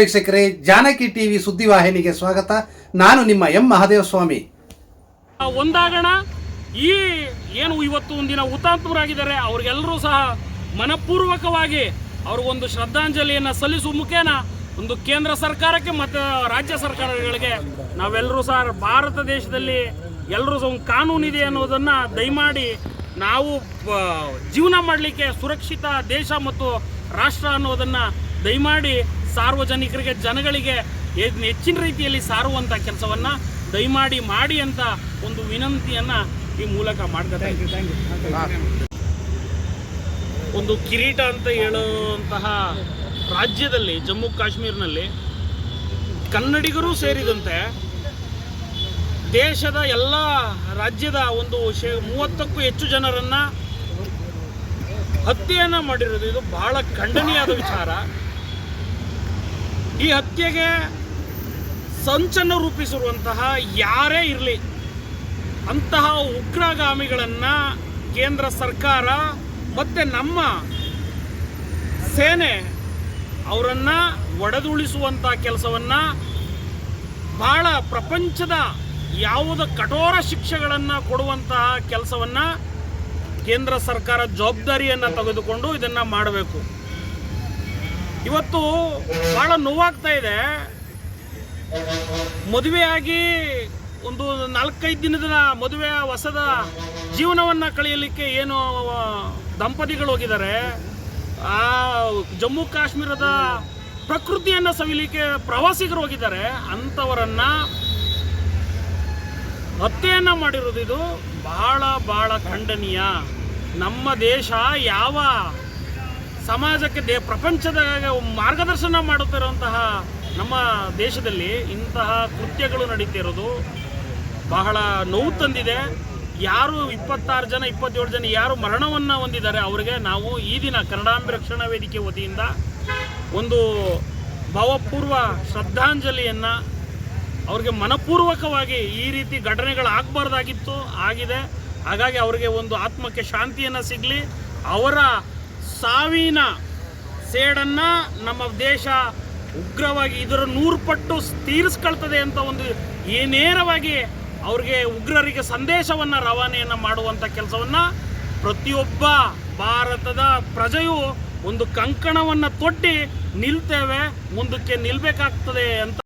ವೀಕ್ಷಕರೇ, ಜಾನಕಿ ಟಿವಿ ಸುದ್ದಿವಾಹಿನಿಗೆ ಸ್ವಾಗತ. ನಾನು ನಿಮ್ಮ ಎಂ ಮಹಾದೇವ ಸ್ವಾಮಿ ಒಂದಾಗಣ, ಈ ಏನು ಇವತ್ತು ಒಂದಿನ ಹುತಾತ್ಮರಾಗಿದ್ದಾರೆ ಅವ್ರಿಗೆಲ್ಲರೂ ಸಹ ಮನಪೂರ್ವಕವಾಗಿ ಅವ್ರಿಗೊಂದು ಶ್ರದ್ಧಾಂಜಲಿಯನ್ನು ಸಲ್ಲಿಸುವ ಮುಖೇನ ಒಂದು ಕೇಂದ್ರ ಸರ್ಕಾರಕ್ಕೆ ಮತ್ತು ರಾಜ್ಯ ಸರ್ಕಾರಗಳಿಗೆ ನಾವೆಲ್ಲರೂ ಸಹ ಭಾರತ ದೇಶದಲ್ಲಿ ಎಲ್ಲರೂ ಸಹ ಒಂದು ಕಾನೂನಿದೆ ಅನ್ನೋದನ್ನು ದಯಮಾಡಿ ನಾವು ಜೀವನ ಮಾಡಲಿಕ್ಕೆ ಸುರಕ್ಷಿತ ದೇಶ ಮತ್ತು ರಾಷ್ಟ್ರ ಅನ್ನೋದನ್ನು ದಯಮಾಡಿ ಸಾರ್ವಜನಿಕರಿಗೆ ಜನಗಳಿಗೆ ಹೆಚ್ಚಿನ ರೀತಿಯಲ್ಲಿ ಸಾರುವಂಥ ಕೆಲಸವನ್ನು ದಯಮಾಡಿ ಮಾಡಿ ಅಂತ ಒಂದು ವಿನಂತಿಯನ್ನು ಈ ಮೂಲಕ ಮಾಡ್ತಾರೆ ಒಂದು ಕಿರೀಟ ಅಂತ ಹೇಳುವಂತಹ ರಾಜ್ಯದಲ್ಲಿ ಜಮ್ಮು ಕಾಶ್ಮೀರ್ನಲ್ಲಿ ಕನ್ನಡಿಗರು ಸೇರಿದಂತೆ ದೇಶದ ಎಲ್ಲ ರಾಜ್ಯದ ಒಂದು ಶೇ ಮೂವತ್ತಕ್ಕೂ ಹೆಚ್ಚು ಜನರನ್ನು ಹತ್ಯೆಯನ್ನು ಮಾಡಿರೋದು ಇದು ಬಹಳ ಖಂಡನೀಯಾದ ವಿಚಾರ. ಈ ಹತ್ಯೆಗೆ ಸಂಚನ್ನು ರೂಪಿಸಿರುವಂತಹ ಯಾರೇ ಇರಲಿ, ಅಂತಹ ಉಗ್ರಗಾಮಿಗಳನ್ನು ಕೇಂದ್ರ ಸರ್ಕಾರ ಮತ್ತೆ ನಮ್ಮ ಸೇನೆ ಅವರನ್ನು ಒಡೆದುಳಿಸುವಂಥ ಕೆಲಸವನ್ನು ಬಹಳ ಪ್ರಪಂಚದ ಯಾವುದ ಕಠೋರ ಶಿಕ್ಷೆಗಳನ್ನು ಕೊಡುವಂತಹ ಕೆಲಸವನ್ನು ಕೇಂದ್ರ ಸರ್ಕಾರ ಜವಾಬ್ದಾರಿಯನ್ನು ತೆಗೆದುಕೊಂಡು ಇದನ್ನು ಮಾಡಬೇಕು. ಇವತ್ತು ಬಹಳ ನೋವಾಗ್ತಾ ಇದೆ. ಮದುವೆಯಾಗಿ ಒಂದು ನಾಲ್ಕೈದು ದಿನದ ಮದುವೆ ಹೊಸದ ಜೀವನವನ್ನು ಕಳೆಯಲಿಕ್ಕೆ ಏನು ದಂಪತಿಗಳು ಹೋಗಿದ್ದಾರೆ. ಆ, ಜಮ್ಮು ಕಾಶ್ಮೀರದ ಪ್ರಕೃತಿಯನ್ನು ಸವಿಲಿಕ್ಕೆ ಪ್ರವಾಸಿಗರು ಹೋಗಿದ್ದಾರೆ. ಅಂಥವರನ್ನು ಹತ್ಯೆಯನ್ನು ಮಾಡಿರೋದು ಇದು ಬಹಳ ಬಹಳ ಖಂಡನೀಯ. ನಮ್ಮ ದೇಶ ಯಾವ ಸಮಾಜಕ್ಕೆ ದೇ ಪ್ರಪಂಚದ ಮಾರ್ಗದರ್ಶನ ಮಾಡುತ್ತಿರುವಂತಹ ನಮ್ಮ ದೇಶದಲ್ಲಿ ಇಂತಹ ಕೃತ್ಯಗಳು ನಡೀತಿರೋದು ಬಹಳ ನೋವು ತಂದಿದೆ. ಯಾರು ಇಪ್ಪತ್ತಾರು ಜನ, ಇಪ್ಪತ್ತೇಳು ಜನ ಯಾರು ಮರಣವನ್ನು ಹೊಂದಿದ್ದಾರೆ ಅವರಿಗೆ ನಾವು ಈ ದಿನ ಕನ್ನಡಾಂಬಿ ರಕ್ಷಣಾ ವೇದಿಕೆ ವತಿಯಿಂದ ಒಂದು ಭಾವಪೂರ್ವ ಶ್ರದ್ಧಾಂಜಲಿಯನ್ನು ಅವ್ರಿಗೆ ಮನಪೂರ್ವಕವಾಗಿ ಈ ರೀತಿ ಘಟನೆಗಳು ಆಗಬಾರ್ದಾಗಿತ್ತು, ಆಗಿದೆ. ಹಾಗಾಗಿ ಅವರಿಗೆ ಒಂದು ಆತ್ಮಕ್ಕೆ ಶಾಂತಿಯನ್ನು ಸಿಗಲಿ, ಅವರ ಸಾವಿನ ಸೇಡನ್ನು ನಮ್ಮ ದೇಶ ಉಗ್ರವಾಗಿ ಇದರ ನೂರು ಪಟ್ಟು ತೀರಿಸ್ಕೊಳ್ತದೆ ಅಂತ ಒಂದು ನೇರವಾಗಿ ಅವ್ರಿಗೆ ಉಗ್ರರಿಗೆ ಸಂದೇಶವನ್ನು ರವಾನೆಯನ್ನು ಮಾಡುವಂಥ ಕೆಲಸವನ್ನು ಪ್ರತಿಯೊಬ್ಬ ಭಾರತದ ಪ್ರಜೆಯು ಒಂದು ಕಂಕಣವನ್ನು ತೊಟ್ಟಿ ನಿಲ್ತೇವೆ, ಮುಂದಕ್ಕೆ ನಿಲ್ಲಬೇಕಾಗ್ತದೆ ಅಂತ